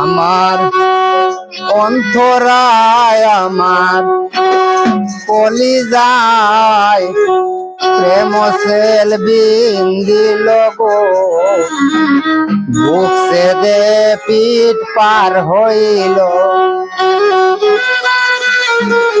আমার অন্তরায় আমার কলি যায় প্রেম সেল বিন্দিল গো। বুক দে পিঠ পার হইল। আমার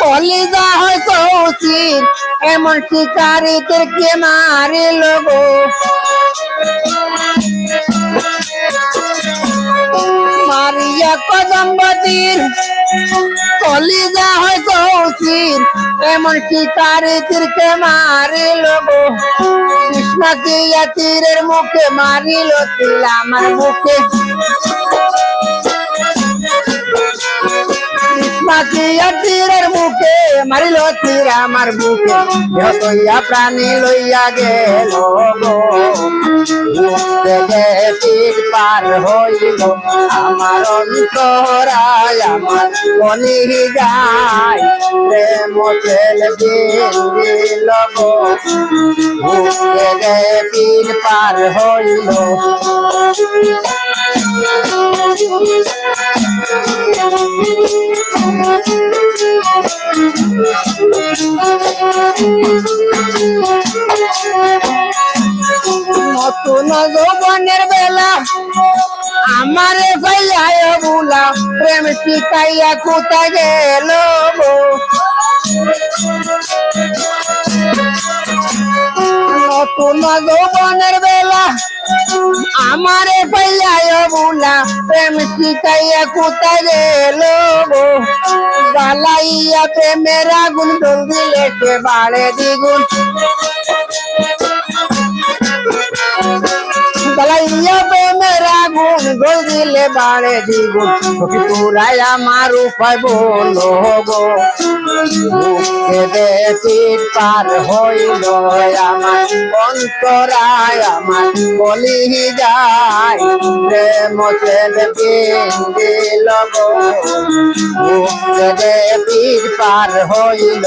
কলিজা হয় কৌশির এমন শিকারিদেরকে মারিল গো। মারিয়া কদম্বতীর কলিজা হয় কৌশির এমন শিকারিদেরকে মারিল গো। কৃষ্ণ দিয়া তীরের মুখে মারিল তিল আমার মুখে। মাতিয়া তীরের মুখে মারিল তীর আমার বুকে। দেহ তৈয়া প্রাণী লইয়া গেল তীর পার হইল। আমার অন্তরায়, আমার কলি যায়, প্রেম ছেল দিল তীর পার হইল। নতুন যৌবনের বেলা। আমারে ভাইয়ায় বুলা প্রেম শিখাইয়া কোথায় গেল নতুন যৌবনের বেলা, আমারে ভাইয়ায় বুলা প্রেম শিখাইয়া কোথায় গেল গালাইয়া প্রেমের আগুন দিলে সে বাড়ে দ্বিগুণ। গলাইয়া প্রেমের আগুন গোল দিলে বাড়ে দ্বিগুণ সখী পুরাই আমার উপায় বলো গো। পার বলি যায়, প্রেম ছেল দিল গো। পিঠ পার হইল।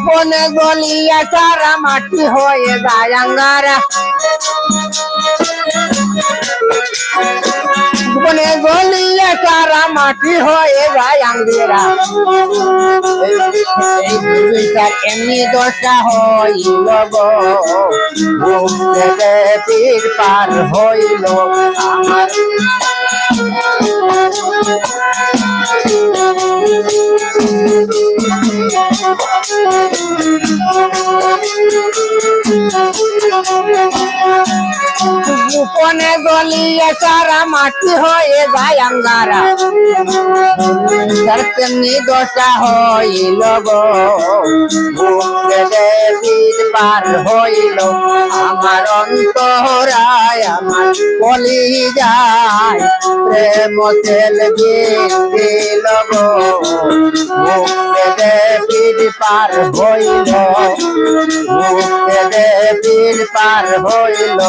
আগুন গলিয়া সারা মাটি হয়ে যায় আঙ্গারা। গোপনে গলিয়া মাটি হয়ে যায় আঙ্গেরা। দুইটার এমনি দশা হইল গো? মুখ থেকে তীর পার হইল। আমার গোপনে গলিয়ে সারা মাটি হয়ে যায় আঙ্গারা। তার তেমনি দশা হইল গো। বুকে দেবীর পার হইল, আমার অন্তরায় আমার বলি যায়। প্রেম তেল দিল গো। পার হইল বুকে দেবীর পার হইল।